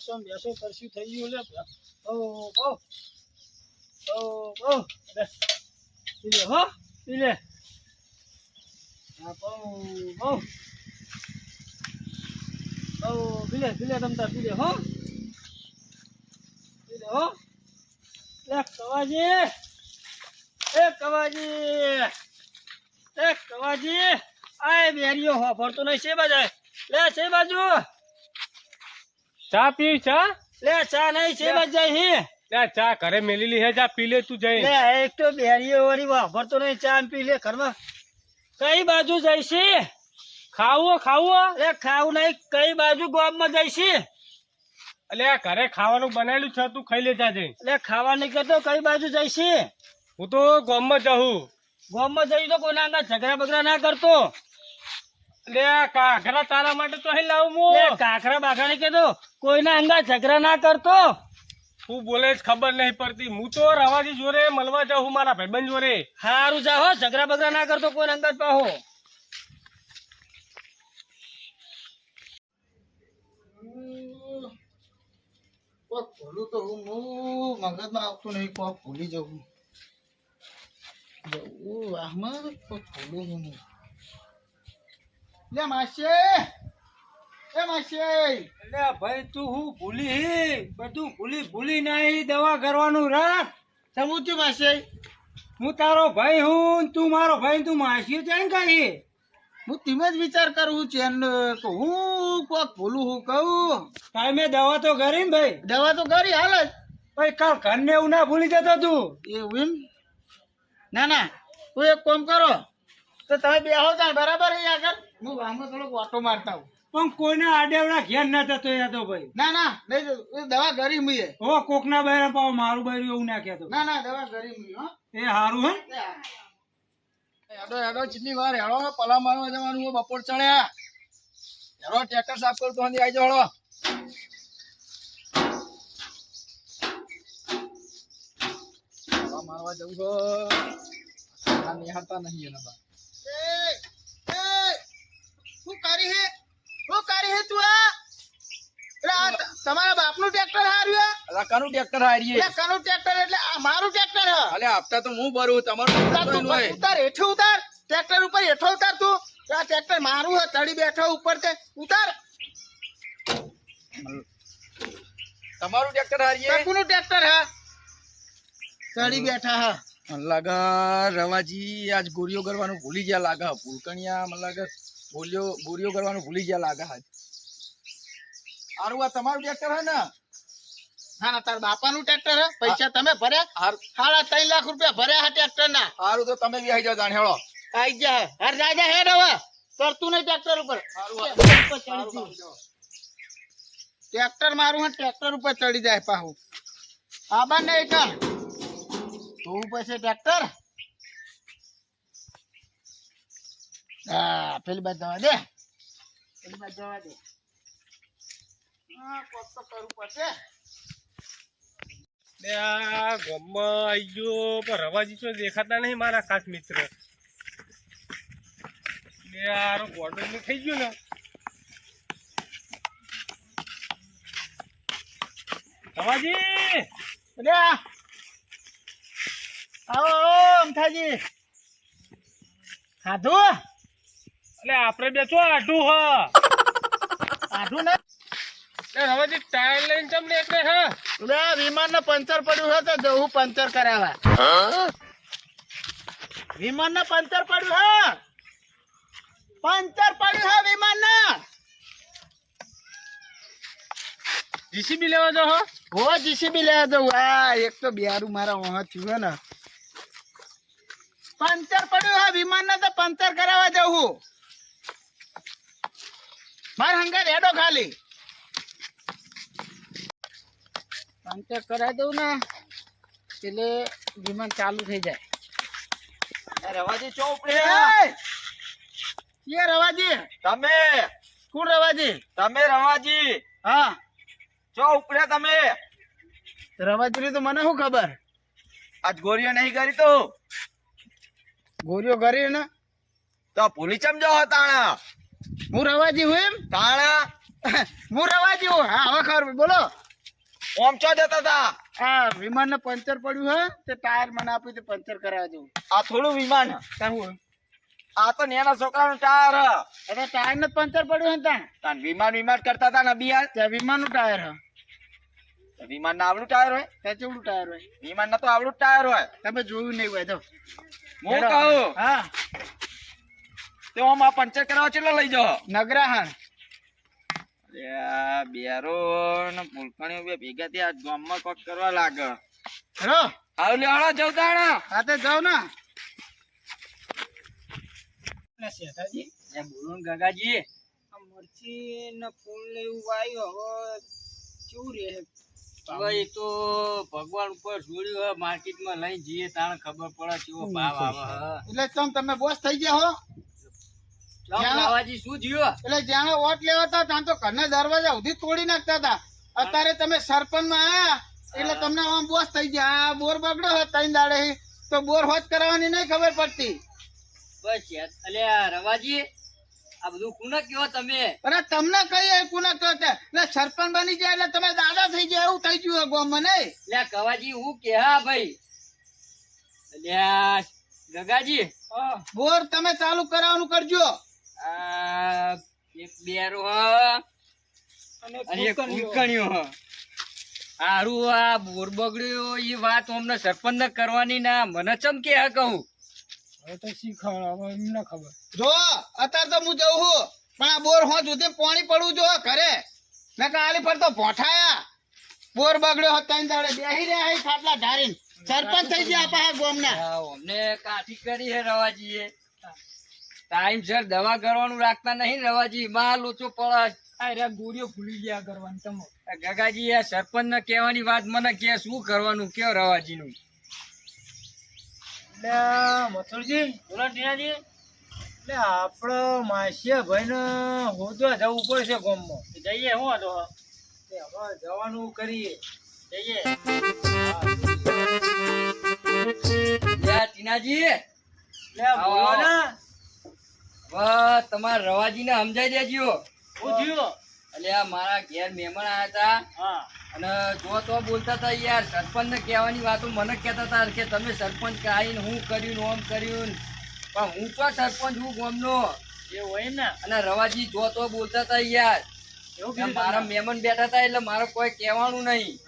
બેસો બેસો તરસ્યું થઈ ગયું લે ઓ ઓ ઓ ઓ લે. લે, હો. પી લે. હા બહુ બહુ બહુ પી લે પી લે તમ લે, હો. પી લે, હો. લે, કવાજી. એ કવાજી. એ કવાજી. આય, બેરીઓ, હો ભરતો નહીં, છે બાજુ? લે, છે બાજુ? ચા પી ચા? લે ચા નહીં છે હી? લે ચા ઘરે મેલેલી હે જા પી લે તું જઈ લે એક તો બેરીઓ વાળી વાપરતો નહીં ચા પી લે ઘરમાં. કઈ બાજુ જઈશી? ખાવો ખાવો લે ખાવું નહીં કઈ બાજુ ગામમાં જઈશી? અલે ઘરે ખાવાનું બનાવેલું છે તું ખાઈ લે જાજે જઈ લે ખાવા નહીં કરતો કઈ બાજુ જઈશી? હું તો ગામમાં જવું ગામમાં જઈ તો કોઈના આગળ ઝઘડા બગડા ના કરતો. લે આ કાઘરા તારા માટે તો અહીં લાવું હું. કાકરા બાકરા નહીં કોઈના અંગા ઝઘડા ના કરતો. હું બોલે જ ખબર નહીં પડતી. હું તો રવાજી જોરે મળવા જાઉં મારા ભાઈબંધ જોરે હારું જા હો ઝઘડા બગડા ના કરતો કોઈ અંગા પાહો કોક તો હું મગજમાં આવતું નહીં કોઈ ભૂલી જવું. જવું આમાં કોક હું નહીં. લે માસી. એ માસી. એટલે ભાઈ તું હું ભૂલી બધું ભૂલી ભૂલી નહીં દવા કરવાનું રાખ. છું માસી? હું તારો ભાઈ હું તું મારો ભાઈ તું માસી છે કઈ? હું તેમ જ વિચાર કરું છું હું કોક ભૂલું હું કહું? ટાઈમે દવા તો કરી ને ભાઈ. દવા તો કરી હાલ જ. ભાઈ કાલ ઘરને એવું ના ભૂલી જતો તું. એવું એમ? ના ના તું એક કામ કરો. તો તમે બેહો ત્યાં બરાબર અહીંયા આગળ. હું વાહમાં થોડોક ઓટો મારતા હું પણ કોઈના આડેવડા ઘેર ના થતો એ તો ભાઈ. ના ના દવા ઘરી મુએ હો કોકના બહેરા પાવ મારું બહેરું એવું ના કહેતો. ના ના દવા ઘરી હો. એ હારું હે હેડો હેડો કેટલી વાર હેડો પલા મારવા જવાનું બપોર ચડ્યા હેડો ટ્રેક્ટર સાફ કરતો હંધી આવી પલા મારવા જવું છો. નિહાળતા નહીં એના બા શું કરી હે? હું કરી હે તું આ તમારા બાપનું ટ્રેક્ટર હાર્યું અલા કાનું ટ્રેક્ટર હારીએ? એટલે કનું ટ્રેક્ટર એટલે મારું ટ્રેક્ટર હે? અલે હપ્તા તો હું ભરું તમારું ઉતાર તું ઉતાર ટ્રેક્ટર ઉપર હેઠો ઉતાર તું. આ ટ્રેક્ટર મારું હે તળી બેઠો ઉપર તે. ઉતાર. તમારું ટ્રેક્ટર હારીએ? કનું ટ્રેક્ટર હે. તળી બેઠા હા. લગા રવાજી આજ ગોરીઓ કરવાનું ભૂલી ગયા લાગા. ભૂલકણિયા મને લાગે બોલ્યો ગોરીઓ કરવાનું ભૂલી ગયા લાગે હાજ હારું આ તમારું ટ્રેક્ટર હે ને? ના ના તાર બાપાનું ટ્રેક્ટર હે. પૈસા તમે ભર્યા? સાડા ત્રણ લાખ રૂપિયા ભર્યા હા ટ્રેક્ટર ના હારું તો તમે બી આવી જાવ જાણ હેળો. આઈ જા હર રાજા હે રવા તરતું નહીં ટ્રેક્ટર ઉપર. ટ્રેક્ટર મારું હે ટ્રેક્ટર ઉપર ચડી જાય પાહું. આબા નહીં કણ તો પછી ટ્રેક્ટર હા પેલી બાજુ જવા દે. પેલી બાજુ જવા દે. હા કોક તો કરવું પડશે. લે આ ગામમાં આઈ ગયો પણ રવાજી તો દેખાતા નહીં મારા ખાસ મિત્ર. લે આ ગોડો થઈ ગયું ને. રવાજી! આવો અમથાજી. ખાધું એટલે આપણે બે આઢું હ. ખાધું ને? લે રવાજી ટાયર લઈને તમને એટલે હા? વિમાન ને પંચર પડ્યું છે તો જવું પંચર કરાવવા વિમાન ને પંચર પડ્યું હે? પંચર પડ્યું હે વિમાન ને જીસીબી લેવા જો હો? જીસીબી લેવા જવું આ એક તો બિહારું મારા વહાં થયું ને. પંચર પડ્યું હા વિમાન ને તો પંચર કરાવવા જવું માર હંગાત એડો ખાલી. પંચર કરાવી દઉં ને એટલે વિમાન ચાલુ થઈ જાય. રવાજી ચો એ! રવાજી! તમે? કોણ રવાજી? તમે રવાજી? હા. ચો ઉપડે તમે? રવાજી તો મને શું ખબર? આજ ગોરીઓ નહીં કરી તો. ગોરીઓ કરી ને? તો ભૂલી ચમજો તાણા હું રવાજી હું એમ? તાણા. હું રવાજી હું? હા હવે ખબર. બોલો. ઓમ ચો જતા હતા હા વિમાન ને પંચર પડ્યું હે તે ટાયર મને આપ્યું તે પંચર કરાવવા જેવું. આ થોડું વિમાન. કહું આ તો નેના છોકરાનું ટાયર. એટલે ટાયર ને પંચર પડ્યું હે ત્યાં તાન વિમાન વિમાન કરતા હતા ને બિયાર ત્યાં વિમાનનું ટાયર હે. વિમાન ના આવડું ટાયર હોય? ત્યાં ચેવડું ટાયર હોય? વિમાન ના તો આવડું ટાયર હોય. તમે જોયું નહીં હોય તો હું કહું. હા. તે ઓમ આ પંચર કરાવવા ચેટલો લઈ જાઓ? નગરાહણ બેરો ને પુલકણીઓ બે ભેગા થયા ગામમાં કોક કરવા લાગે. હેલો. આવ લે હળો જવ તાણા હા તે જાઓ ને. બોલો ને ગગાજી. આ મરચી ને ફૂલ ને એવું વાયું હવે કેવું રે હવે એ તો ભગવાન ઉપર જોડ્યું હોય માર્કેટમાં લઈ જઈએ તાણે ખબર પડે કેવો ભાવ આવે. એટલે તમ તમે બોસ થઈ ગયા હો? શું એટલે જ્યાં વોટ લેવા હતા ત્યાં તો ઘરના દરવાજા સુધી તોડી નાખતા હતા. અત્યારે તમે સરપંચમાં આયા એટલે તમને આમ બોસ થઈ ગયા. બોર બગડ્યો હોત ત્રણ દાડે. તો બોર હોત કરાવવાની નહીં ખબર પડતી. બસ યાર. અલ્યા રવાજી આ બધું કોને કયો તમે? અરે તમને તે? એટલે સરપંચ બની ગયા એટલે તમે દાદા થઈ ગયા. એવું થઈ ગયું ગોમ અલ્યા કવાજી હું કે હા ભાઈ? અલ્યા ગગાજી. બોર તમે ચાલુ કરાવવાનું કરજો. આ એક બેરો હ. અને એક કુંકણીઓ હ. હારું આ બોર બગડ્યો એ વાત અમને સરપંચ કરવાની ના મને ચમ કે હા કહું? જો અત્યારે તો હું જઉં છું પણ આ બોર હોં સુધી પાણી પડવું જો ઘરે. મેં કાલી પર તો ભોઠાયા. બોર બગડ્યો હતો ત્રણ દાડે બેહી રહ્યા અહીં ખાટલા ઢારીને. સરપંચ થઈ ગયા પાછા ગોમના. અમને કાઠી કરી હે રવાજીએ. ટાઈમ સર દવા કરવાનું રાખતા નહીં રવાજી માં લોચો પડે. અરે ગોળીઓ ભૂલી ગયા કરવાની તમે. ગગાજી આ સરપંચ ને કહેવાની વાત મને કે શું કરવાનું? કયો રવાજી નું મથુરજી બોલો ટીનાજી. એટલે આપડે માસિયા ભાઈ ને હોદવા જવું પડશે ગામમાં. જઈએ હું તો હવે જવાનું કરીએ. જઈએ. ટીનાજી. બોલો ને. વાહ તમારા રવાજી ને સમજાઈ દેજો. એટલે આ મારા ઘેર મહેમાન આયા હતા. અને જો તો બોલતા હતા યાર સરપંચ ને કહેવાની વાતો મને કહેતા હતા કે તમે સરપંચ કાઢીને હું કર્યું ઓમ કર્યું પણ હું તો સરપંચ હું ગામનો. એ હોય ને? અને રવાજી જો તો બોલતા હતા યાર. કે મારા મહેમાન બેઠા હતા એટલે મારે કોઈ કહેવાનું નહીં.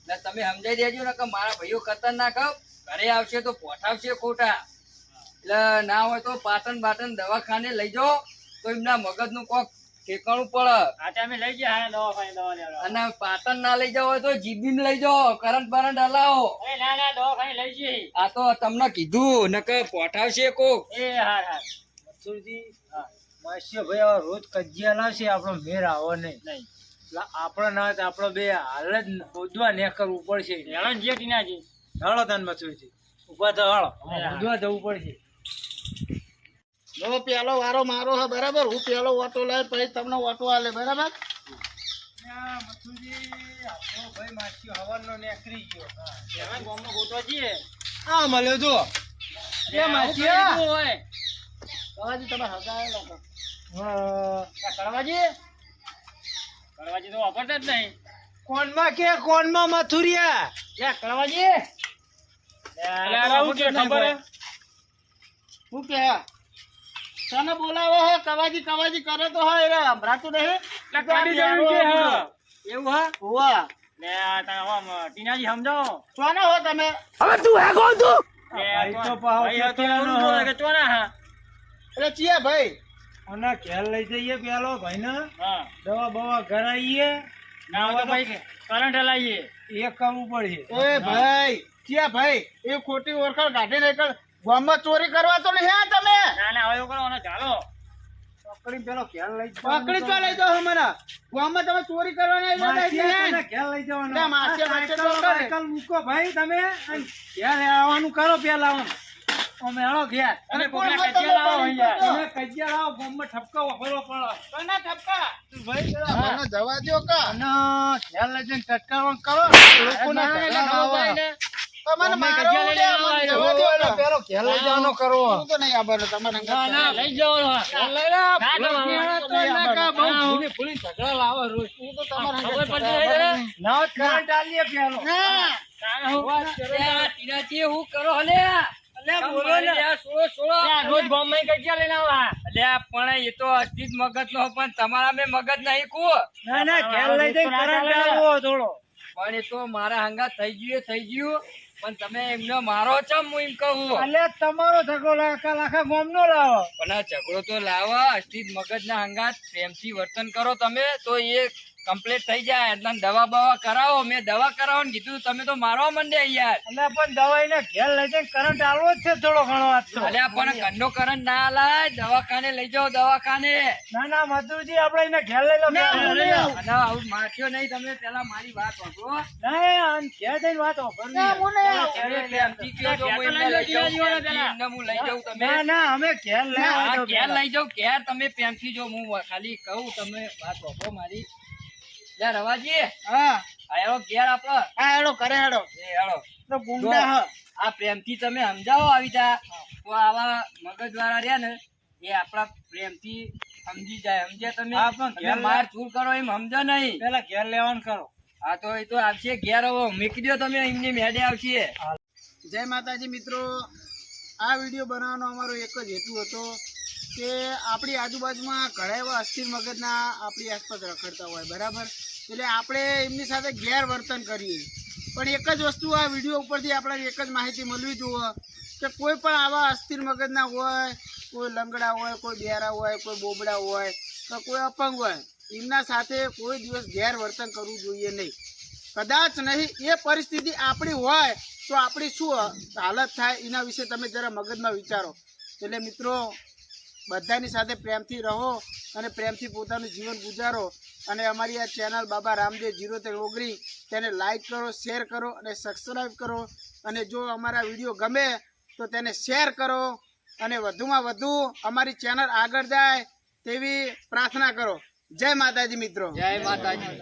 એટલે તમે સમજાઈ દેજો ને કે મારા ભાઈઓ ખતરનાક. ઘરે આવશે તો પોઠાવશે ખોટા. એટલે ના હોય તો પાટણ બાટણ દવાખાને લઈ જાઓ તો એમના મગજનું કોક ઠેકાણું પડે. અને પાટણ ના લઈ જાઓ હોય તો જીબી લઈ જાઓ કરંટ બરંટ હલાવો. આ તો તમને કીધું નકર પોઠાવશે કોક. એ ભાઈ હવે રોજ કજિયા લાવશે આપણો મેર આવો નહીં. એટલે આપણો ના હોય તો આપણો બે હાલ જ શોધવા ને કરવું પડશે હાલો તન મસુરજી ઊભા તો હાલો. શોધવા જવું પડશે. જો પેલો વારો મારો હે બરાબર? હું પેલો ઓટો લઈ પછી તમને ઓટો આલે બરાબર. કોનમાં કે કોણમાં મથુરિયા? કળવાજી. ખબર હે? શું કે? તને બોલાવો હે? કવાજી કવાજી કરે તો હા રે. સંભળાતું નહીં? એટલે કાઢી દેવું કે હા. એવું હા? હોવા ટીનાજી સમજાવો ચોના હો તમે? ભાઈ તો હે? કે ચોના હા? એટલે ચિયા ભાઈ. અને ઘેર લઈ જઈએ પેલો ભાઈ ને દવા બવા કરાવીએ. ના હોય તો ભાઈ કરંટ લાવીએ એ કરવું ઉપર એ ભાઈ ચિયા ભાઈ એ ખોટી ઓળખાણ કાઢી એક ગામમાં ચોરી કરવા તો નહીં આ તમે ના ના હવે કરો ચાલો પકડી પેલો ઘેર લઈ પકડી તો લઈ જાઓ મને ગામમાં તમે ચોરી કરવાના આવ્યા છે હે? લઈ જવાનો. માસે આ તો. સાયકલ મૂકો ભાઈ તમે અને ઘેર આવવાનું કરો પેલા આમ. અમે હેળો ઘેર અને કોણ કજિયા લાવો અહીંયા. તમે કજિયા લાવો ગામમાં ઠપકા વાપરવા પડે કોના ટપકા? મને જવા દો કા ના ખ્યાલ લઈ જઈને ટટકાવવાનું કરો લોકોના ના, મારો. પેલો ઘેર લઈ જવાનો કરવો. હું તો નહીં તમારે ના, ના, લઈ જવાનો લઈ લે, ના, તો નહીં નાકા આવવાનો. બહુ ના, ભૂલી ભૂલી ઝઘડા લાવે રોજ. હું તો તમારે ખબર પડતી ચાલે. હોય છે ને? ના કરંટ આલીએ પેલો. ના. હું કરો અલ્યા? અલ્યા, કેમ બોલો મારી ને. રહ્યા? સોળો, સોળો. અલ્યા, રોજ ગામમાં કજિયા લઈને આવા. અલ્યા, પણ એ તો અસ્થિત મગજ નો પણ તમારા મેં મગજ નહીં કુ ના, ના, ઘેર લઈ થોડો. પણ એ તો મારા હંગા થઈ ગયું થઈ ગયું પણ તમે એમનો મારો ચમ હું એમ કહું એટલે તમારો ઝઘડો લાખા લાખા ગામનો લાવો. પણ આ ઝઘડો તો લાવો અસ્થિત મગજ ના હંગાત પ્રેમથી વર્તન કરો તમે તો એ કમ્પ્લીટ થઈ જાય. એટલે દવા બવા કરાવો. મેં દવા કરાવો ને કીધું. તમે તો મારવા માંડ્યા યાર. એટલે પણ દવાઈને ઘેર લઈ જઈને કરંટ આવો જ છે થોડો ઘણો આજ તો. અલ્યા પણ ઘરનો કરંટ ના લાય દવાખાને લઈ જાઓ દવાખાને. ના ના મધુજી આપણે એને ઘેર લઈ લો આવું મારશો નહીં. તમે પેલા મારી વાત વાંચો ના ઘેર જઈને વાત. ના, જાઉં ના અમે ઘેર લઈ ઘેર લઈ જાઓ ઘેર તમે પ્રેમથી જો હું ખાલી કહું તમે વાત વાપરો મારી. લે રવાજી. હા. આયો ઘેર આપડો. હા હેડો કરે હેડો. એ હેળો તો ગુંડા હ. આ પ્રેમથી તમે સમજાવો આવી જા. તો આવા મગજ રહ્યા ને એ આપણા પ્રેમથી સમજી જાય. સમજ્યા તમે? હા, પણ ઘેર માર ચૂર કરો એમ સમજો નહીં. પેલા ઘેર લેવાનું કરો. હા તો એ તો આવશે. ઘેર મૂકી દો તમે એમની મેડે આવશે. જય માતાજી મિત્રો. આ વીડિયો બનાવવાનો અમારો એક જ હેતુ હતો. કે આપણી આજુબાજુમાં ઘણા એવા અસ્થિર મગજના આપણી આસપાસ રખડતા હોય, બરાબર? એટલે આપણે એમની સાથે ગેરવર્તન કરીએ. પણ એક જ વસ્તુ આ વીડિયો ઉપરથી આપણે એક જ માહિતી મળવી જોઈએ કે કોઈ પણ આવા અસ્થિર મગજના હોય, કોઈ લંગડા હોય, કોઈ બેરા હોય, કોઈ બોબડા હોય, તો કોઈ અપંગ હોય, એમના સાથે કોઈ દિવસ ગેરવર્તન કરવું જોઈએ નહીં. કદાચ નહીં, એ પરિસ્થિતિ આપણી હોય તો આપણી શું હાલત થાય એના વિશે તમે જરા મગજમાં વિચારો. એટલે મિત્રો બધાની સાથે પ્રેમથી રહો અને પ્રેમથી પોતાનું જીવન ગુજારો. અને અમારી આ ચેનલ બાબા રામદેવ જીરો ઓગણી તેને લાઈક કરો શેર કરો અને સબસ્ક્રાઈબ કરો. અને જો અમારા વીડિયો ગમે તો તેને શેર કરો. અને વધુમાં વધુ અમારી ચેનલ આગળ જાય તેવી પ્રાર્થના કરો. જય માતાજી મિત્રો. જય માતાજી.